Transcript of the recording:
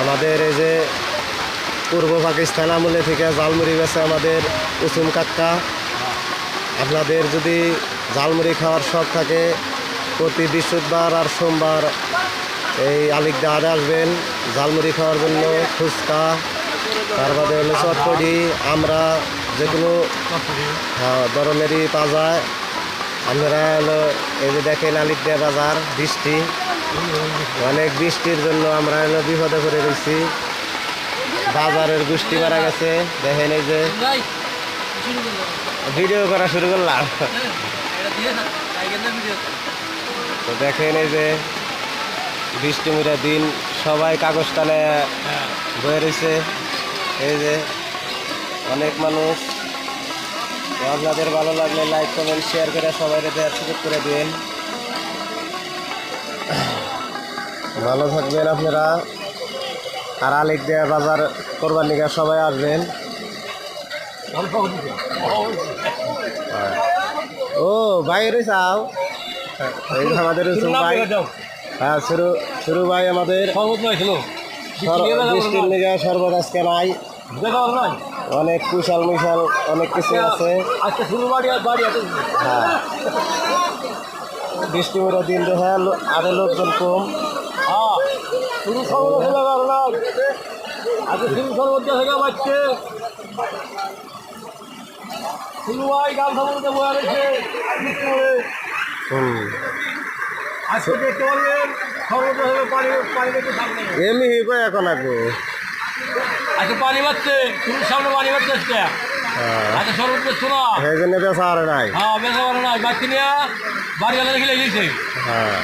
আমাদের এই যে পূর্ব পাকিস্তান আমলে থেকে জালমুড়ি গেছে আমাদের উসুম কাক্কা। আপনাদের যদি জালমুড়ি খাওয়ার শখ থাকে প্রতি বৃহস্পতিবার আর সোমবার এই আলিকদা আদে আসবেন। জালমুড়ি খাওয়ার জন্য ফুচকা তার বাদে হলো চটপটি আমরা যে কোনো হ্যাঁ, ধরনেরই পাওয়া যায় আপনারা হলো এই যে দেখেন আলিকদা বাজার বৃষ্টি। অনেক বৃষ্টির জন্য আমরা হলো বিপদে পড়ে রয়েছি বাজারের বৃষ্টি মারা গেছে, দেখেন এই যে। ভিডিও করা শুরু করলাম। তো দেখেন এই যে, বৃষ্টি মুড়া দিন, সবাই কাগজ টানে বয়ে রয়েছে এই যে, অনেক মানুষ। আপনাদের ভালো লাগলে লাইক কমেন্ট শেয়ার করে সবাই সুযোগ করে দিন। ভালো থাকবেন আপনারা। আর আলিক দেয়া বাজার করবার নিকা সবাই আসবেন। ও ভাই রে চাও আমাদের ভাই। হ্যাঁ শুরু শুরু ভাই আমাদের। বৃষ্টির নিকা সর্বত আজকে নাই। অনেক কুশাল মিশাল অনেক কিছু আর বাড়ি আছে। হ্যাঁ। বৃষ্টি মেরা দিন দেখা আরে লোকজন কম। হ্যাঁ। শুরু হয়ে শুরু থেকে বাচ্চে শুরু গান সর্বতে বয়ে রয়েছে। আজকে দেখতে পারবেন সর্বত হয়ে পানি পানি দেখতে এমনি এখন আগো। আজকে পানি বাড়ছে শুরুর সামনে পানি বাচ্ছে হ্যাঁ। আজকে সর্বত শোনা। জন্য বেচা আর নাই। হ্যাঁ বেচা পারে নাই। বাচ্চা নিয়ে বাড়ি গেলে লেগেছে হ্যাঁ।